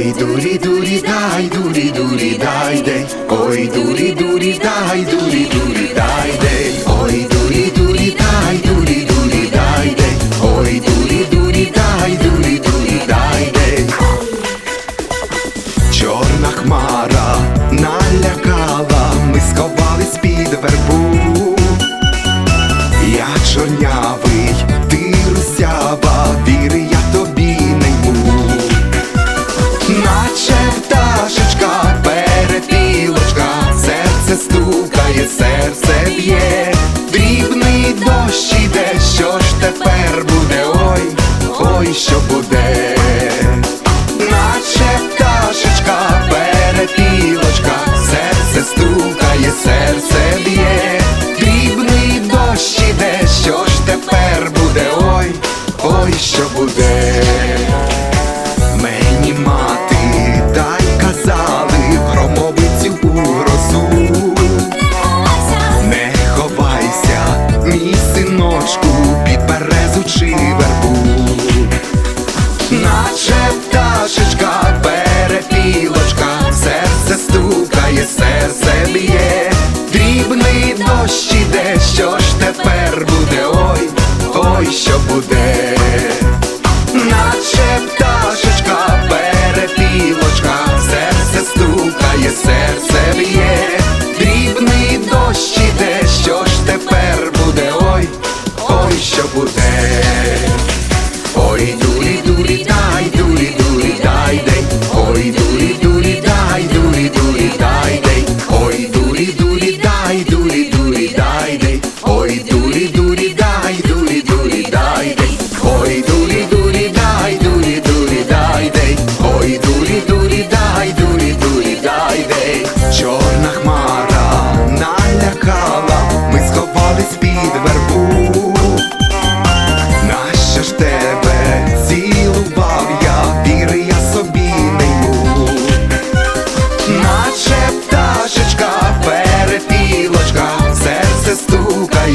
Oi duri duri dai duri duri dai dai Oi duri duri dai duri duri dai серце стукає, серце б'є, дрібний дощ іде, що ж тепер буде, ой, ой, що буде. Patrzę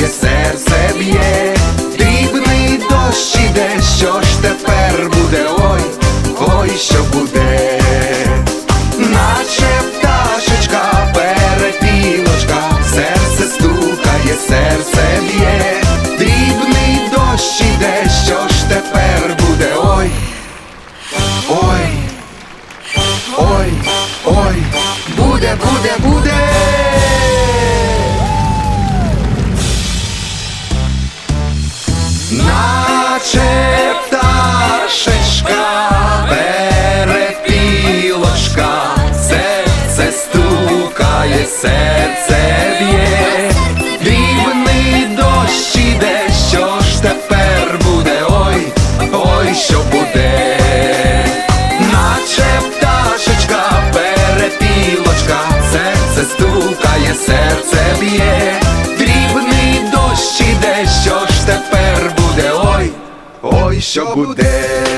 моє серце б'є, дрібний дощ іде, що ж тепер буде, ой, ой, що буде. плаче пташечка, перепілочка, серце стукає, серце б'є, дрібний дощ іде, ж тепер буде, ой, ой, що буде, наче пташечка, перепілочка, серце стукає, серце б'є. що буде.